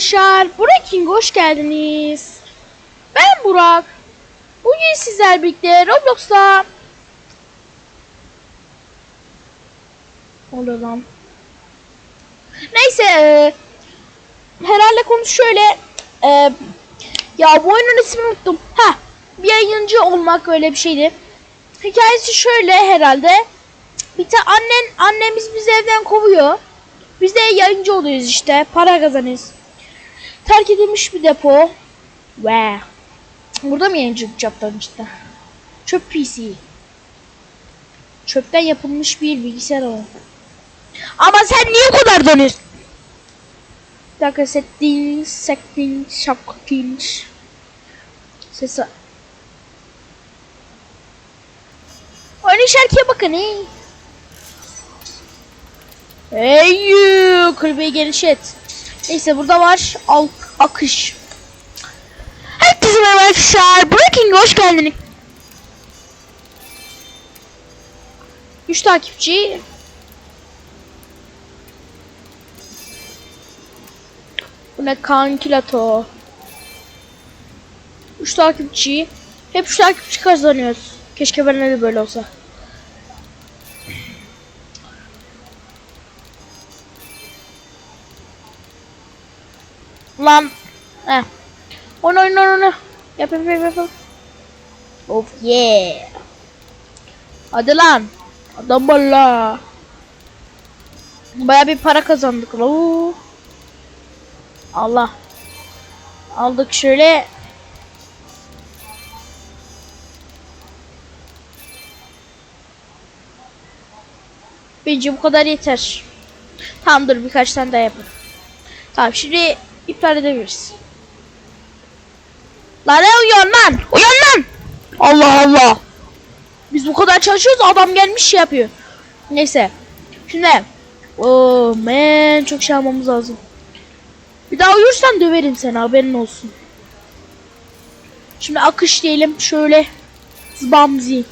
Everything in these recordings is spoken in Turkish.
arkadaşlar. Breaking hoş geldiniz. Ben Burak. Bugün sizler birlikte Roblox'ta oluyor. Neyse e, herhalde konu şöyle e, ya bu oyunun ismini unuttum. Ha bir yayıncı olmak öyle bir şeydi. Hikayesi şöyle herhalde. Bir tane annen annemiz bizi evden kovuyor. Biz de yayıncı oluyoruz işte. Para kazanıyoruz. Terk edilmiş bir depo. Ve burada mı yayıncılık yaptın işte? Çöp PC. Çöpten yapılmış bir bilgisayar o. Ama sen niye bu kadar dönüyorsun? Bir dakika settings, settings, settings. Sesi. Oyunun şarkıya bakın hey. Hey kulübeyi genişlet. Neyse burada var al akış. Herkese merhaba arkadaşlar. Breaking hoş geldiniz. 3 takipçi. Bu ne kankilato. 3 takipçi. Hep 3 takipçi kazanıyoruz. Keşke bende de böyle olsa. Lan. Heh. Onu oyna onu. Yap yap yap yap. Of yeah. Hadi lan. Adam valla. Baya bir para kazandık. Oo. Allah. Aldık şöyle. Bence bu kadar yeter. Tamam dur birkaç tane daha yapalım. Tamam şimdi iptal edebiliriz. Lan ne uyan lan? Uyan lan! Allah Allah! Biz bu kadar çalışıyoruz adam gelmiş şey yapıyor. Neyse. Şimdi Oh man çok şey almamız lazım. Bir daha uyursan döverim seni haberin olsun. Şimdi akış diyelim şöyle. Zbamzi.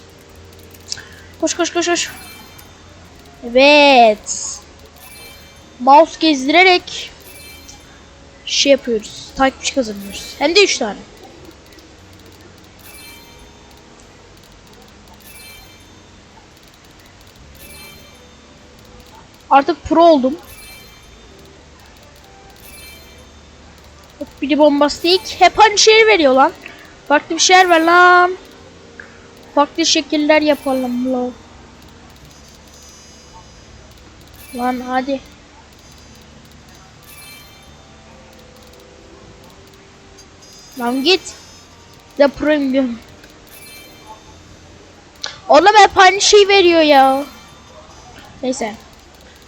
Koş koş koş koş. Evet. Mouse gezdirerek şey yapıyoruz. Takipçi kazanıyoruz. Hem de 3 tane. Artık pro oldum. Hop biri bombastik. Hep aynı şeyi veriyor lan. Farklı bir şeyler ver lan. Farklı şekiller yapalım lan. Lan hadi. Lan git. De premium. Oğlum hep aynı şey veriyor ya. Neyse.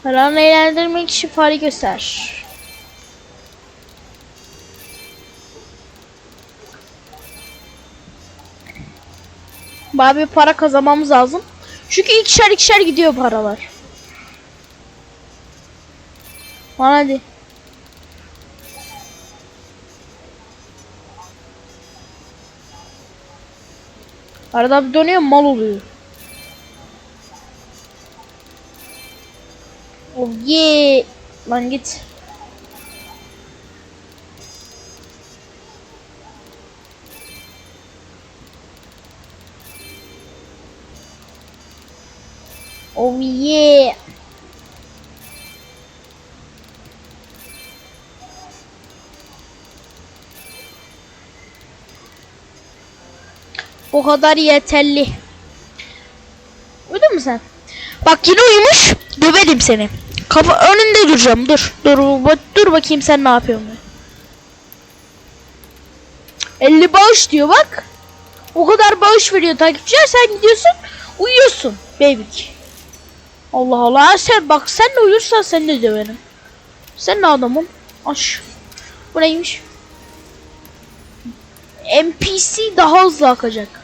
Paranı eğlendirmek için fare göster. Bayağı bir para kazanmamız lazım. Çünkü ikişer ikişer gidiyor paralar. Lan hadi. Arada bir dönüyor mal oluyor. Oh yeah. Lan git. Oh yeah. O kadar yeterli. Uyudun mu sen? Bak yine uyumuş. Döverim seni. Kafa önünde duracağım. Dur. Dur. Dur bakayım sen ne yapıyorsun. 50 bağış diyor bak. O kadar bağış veriyor takipçiler. Sen gidiyorsun. Uyuyorsun. Bebek. Allah Allah. Sen bak sen de uyursan sen de döverim. Sen ne adamın? Aş. Bu neymiş? NPC daha hızlı akacak.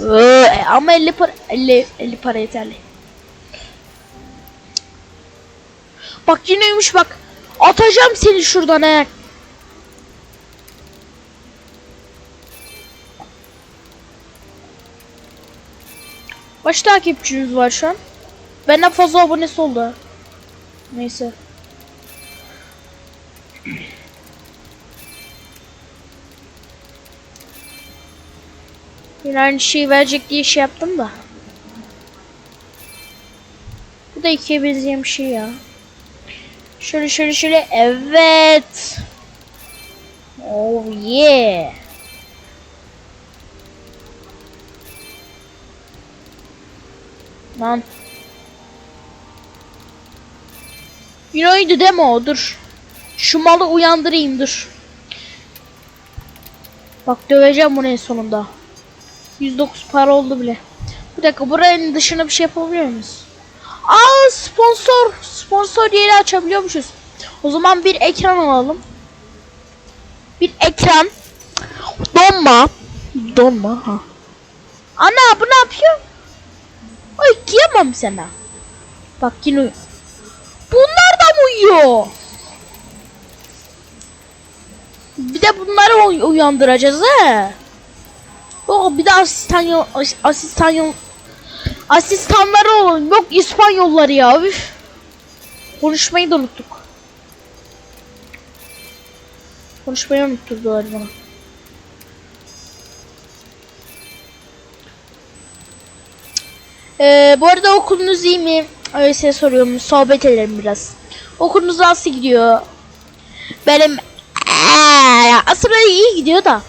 Ee, ama 50 para 50 50 para yeterli. Bak yineymiş bak. Atacağım seni şuradan he. Kaç takipçiniz var şu an? Benden fazla abonesi oldu. Neyse. Yine aynı şeyi verecek diye şey yaptım da. Bu da ikiye benzeyen bir şey ya. Şöyle şöyle şöyle evet. Oh yeah. Lan. Yine oydu mi o? Dur. Şu malı uyandırayım dur. Bak döveceğim bunu en sonunda. 109 para oldu bile. Bir dakika buranın dışına bir şey yapabiliyor muyuz? Aa sponsor. Sponsor yeri açabiliyormuşuz. O zaman bir ekran alalım. Bir ekran. Donma. Donma ha. Ana bu ne yapıyor? Ay kıyamam sana. Bak yine Bunlar da mı uyuyor? Bir de bunları uy- uyandıracağız he. Oh bir de asistan asistan yol asistanları olun. Yok İspanyolları ya. Üf. Konuşmayı da unuttuk. Konuşmayı unutturdular bana. Ee, bu arada okulunuz iyi mi? Öyle size soruyorum. Sohbet edelim biraz. Okulunuz nasıl gidiyor? Benim aslında iyi gidiyor da.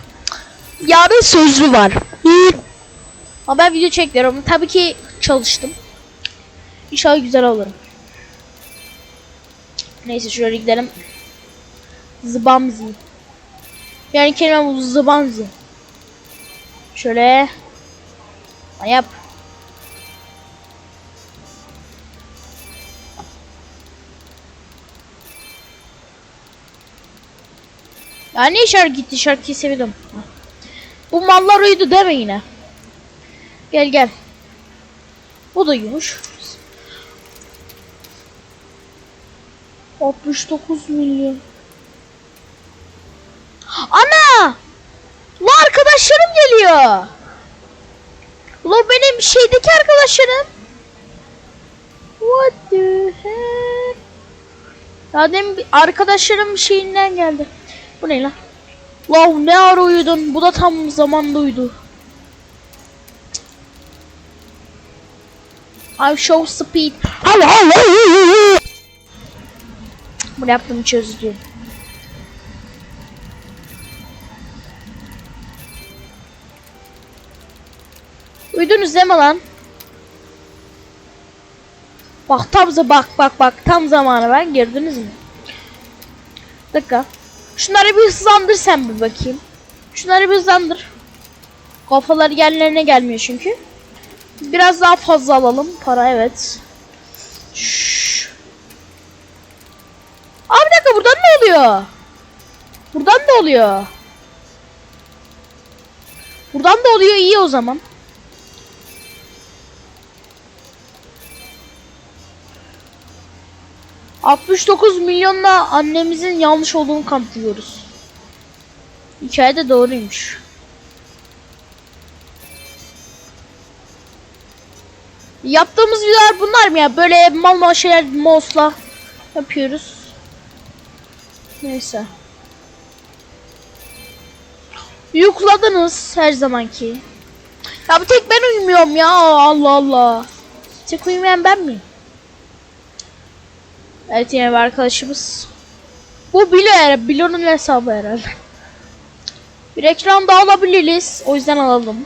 Yarın sözlü var. Ama ben video çekiyorum. Tabii ki çalıştım. İnşallah güzel olurum. Neyse şöyle gidelim. Zıbamzi. Yani kelime bu zıbamzi. Şöyle. Yap. Ya ne şarkı gitti şarkıyı sevdim. Bu mallar uyudu deme yine. Gel gel. Bu da uyumuş. 69 milyon. Ana! La arkadaşlarım geliyor. La benim şeydeki arkadaşlarım. What the heck? Ya demin arkadaşlarım şeyinden geldi. Bu ne lan? Wow ne ara uyudun? Bu da tam zamanda uyudu. I show speed. Bunu yaptım çözdüm. Uyudunuz değil mi lan? Bak tam bak bak bak tam zamanı ben girdiniz mi? Dakika. Şunları bir hızlandır sen bir bakayım. Şunları bir hızlandır. Kafaları yerlerine gelmiyor çünkü. Biraz daha fazla alalım. Para evet. Şşş. Aa bir dakika buradan ne oluyor? Buradan ne oluyor? Buradan da oluyor iyi o zaman. ...69 milyonla annemizin yanlış olduğunu kanıtlıyoruz. Hikaye de doğruymuş. Yaptığımız videolar bunlar mı ya? Böyle mal mal şeyler mouse'la yapıyoruz. Neyse. Yukladınız her zamanki. Ya bir tek ben uyumuyorum ya Allah Allah. Tek uyumayan ben miyim? Evet yine bir arkadaşımız. Bu herhalde. Bilo'nun hesabı herhalde. Bir ekran daha alabiliriz. O yüzden alalım.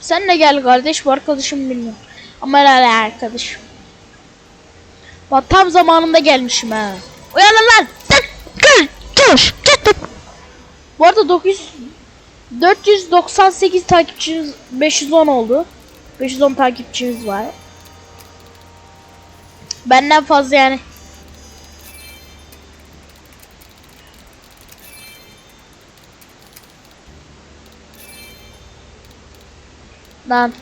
Sen de gel kardeş. Bu arkadaşım bilmiyorum. Ama herhalde arkadaşım. Bak tam zamanında gelmişim ha. Uyanın lan. Kır, kır, tık. Bu arada 900 498 takipçimiz 510 oldu. 510 takipçimiz var. Benden fazla yani. Lan.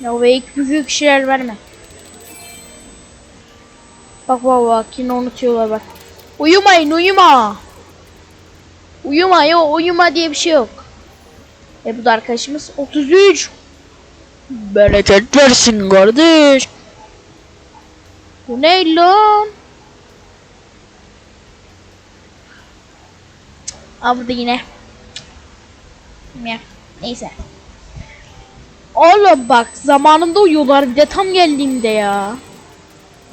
Ya büyük büyük şeyler verme. Bak bak bak yine unutuyorlar bak. Uyumayın uyuma. Uyuma yok uyuma diye bir şey yok. E bu da arkadaşımız 33. Bereket versin kardeş. Bu ne lan? Aa burada yine. Ya, Neyse. Oğlum bak zamanında uyuyorlar bir de tam geldiğimde ya.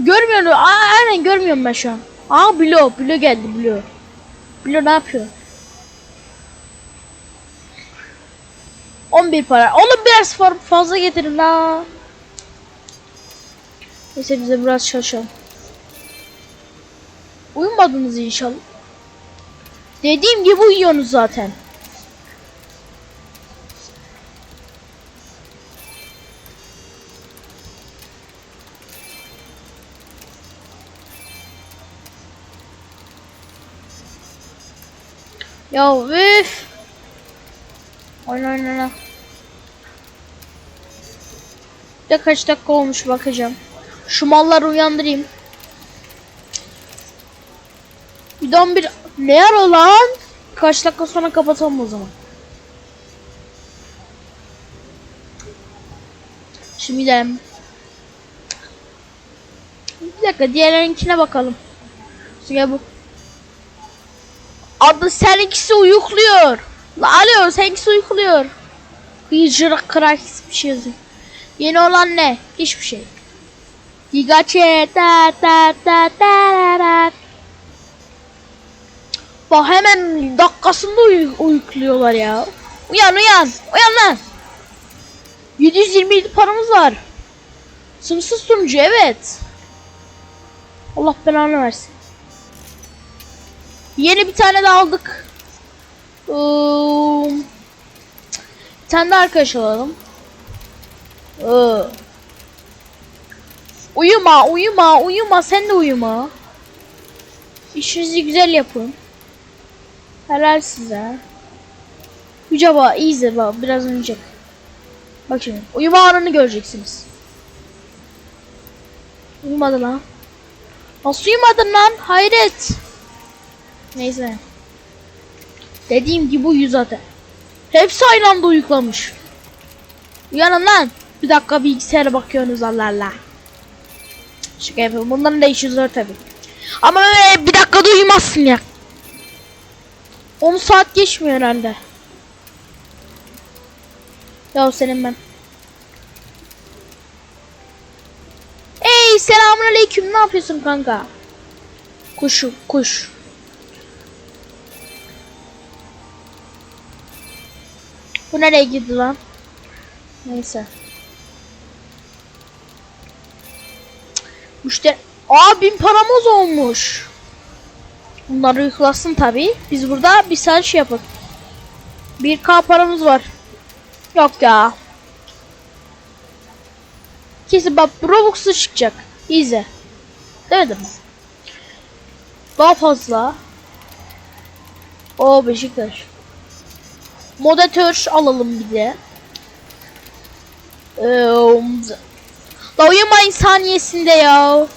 Görmüyorum. Aa, aynen görmüyorum ben şu an. Aa Bilo. Bilo geldi Bilo. Bilo ne yapıyor? 11 para. Oğlum biraz fa- fazla getirin la. Neyse bize biraz çalışalım. Uyumadınız inşallah. Dediğim gibi uyuyorsunuz zaten. Ya üf. Oyna oyna oyna. Bir de kaç dakika olmuş bakacağım. Şu malları uyandırayım. Bir de 11 ne ara lan? Kaç dakika sonra kapatalım o zaman. Şimdi gidelim. Bir dakika diğerlerinkine bakalım. Şimdi bu. Adı seninkisi uyukluyor. La alo seninkisi uyukluyor. Hıcırık kırak bir şey yazıyor. Yeni olan ne? Hiçbir şey. Gigaçe ta ta ta ta ta Bak hemen dakikasında uy uyukluyorlar ya. Uyan uyan. Uyan lan. 727 paramız var. Sınırsız sunucu evet. Allah belanı versin. Yeni bir tane daha aldık. Um, bir tane de arkadaş alalım. Uyuma, uyuma, uyuma. Sen de uyuma. İşinizi güzel yapın. Helal size. Acaba iyice bak biraz önce. Bak şimdi uyuma anını göreceksiniz. Uyumadı lan. Nasıl uyumadın lan? Hayret. Neyse. Dediğim gibi uyu zaten. Hepsi aynı anda uyuklamış. Uyanın lan. Bir dakika bilgisayara bakıyorsunuz Allah Allah. Şaka yapıyorum. Bunların da işi zor tabi. Ama öyle bir dakikada uyumazsın ya. 10 saat geçmiyor herhalde. Ya senin ben. Ey selamünaleyküm. Ne yapıyorsun kanka? Kuşu, kuş. Bu nereye gitti lan? Neyse. Müşteri... Aa bin paramız olmuş. Bunları yıklasın tabi. Biz burada bir saat şey yapalım. 1k paramız var. Yok ya. Kesin bak Robux'u çıkacak. İzle. Demedim mi? Daha fazla. O Beşiktaş. Moderatör alalım bir de. Ee, La uyumayın saniyesinde ya.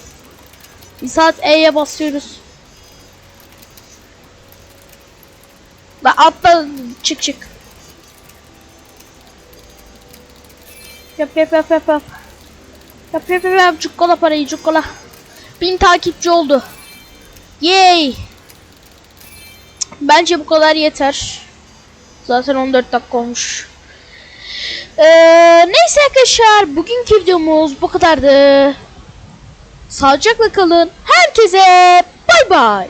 Bir saat E'ye basıyoruz. La atla çık çık. Yap yap yap yap yap. Yap yap yap yap cukkola parayı cukkola. Bin takipçi oldu. Yay. Bence bu kadar yeter. Zaten 14 dakika olmuş. Ee, neyse arkadaşlar bugünkü videomuz bu kadardı. Sağlıcakla kalın. Herkese bay bay.